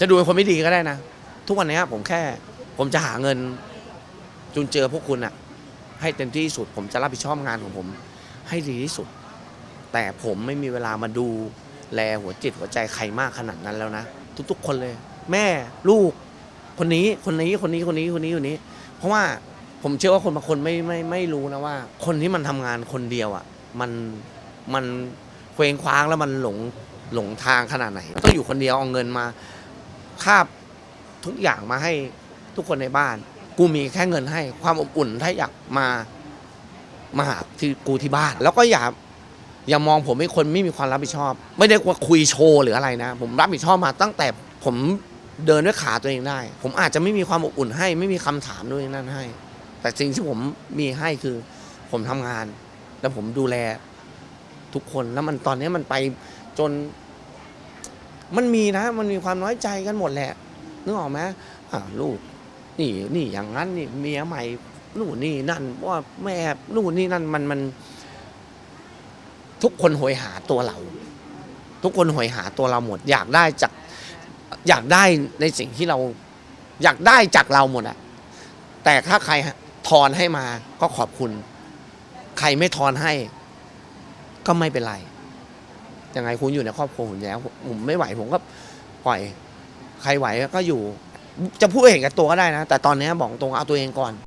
จะดูเป็นคนไม่ดีก็ได้นะ ทุกวันนี้ผมแค่ ผมจะหาเงินจุนเจอพวกคุณอะให้เต็มที่สุด ผมจะรับผิดชอบงานของผม ให้ดีที่สุด แต่ผมไม่มีเวลามาดูแลหัวจิตหัวใจใครมากขนาดนั้นแล้วนะ ทุกๆ คนเลย แม่ลูก คนนี้คนนี้คนนี้คนนี้คนนี้คนนี้ เพราะว่าผมเชื่อว่าคนบางคนไม่ไม่ไม่รู้นะว่า คนที่มันทำงานคนเดียวอะมันมันเคว้งคว้างแล้วมันหลงหลงทางขนาดไหน ต้องอยู่คนเดียวเอาเงินมา คาบทุกอย่างมาให้ทุกคนในบ้าน กูมีแค่เงินให้ความอบอุ่นถ้าอยากมามาหาที่กูที่บ้าน แล้วก็อย่าอย่ามองผมเป็นคนไม่มีความรับผิดชอบ ไม่ได้ว่าคุยโชว์หรืออะไรนะ ผมรับผิดชอบมาตั้งแต่ผมเดินด้วยขาตัวเองได้ ผมอาจจะไม่มีความอบอุ่นให้ ไม่มีคำถามด้วยนั่นให้ แต่สิ่งที่ผมมีให้คือ ผมทำงาน แล้วผมดูแลทุกคนแล้วมันตอนนี้มันไปจน มันมีนะ มันมีความน้อยใจกันหมดแหละนึกออกไหมอ่าลูก นี่นี่อย่างนั้นนี่เมียใหม่นู่นนี่นั่นว่าแม่นู่นนี่นั่นมันมัน ทุกคนโหยหาตัวเรา ทุกคนโหยหาตัวเราหมด อยากได้จาก อยากได้ในสิ่งที่เรา อยากได้จากเราหมดอะแต่ถ้าใครทอนให้มาก็ขอบคุณ ใครไม่ทอนให้ ก็ไม่เป็นไร ยังไงคุณอยู่ในครอบครัวผมแล้วผมไม่ไหวผมก็ปล่อย ใครไหวก็อยู่ จะพูดเห็นกับตัวก็ได้นะ แต่ตอนนี้บอกตรงเอาตัวเองก่อน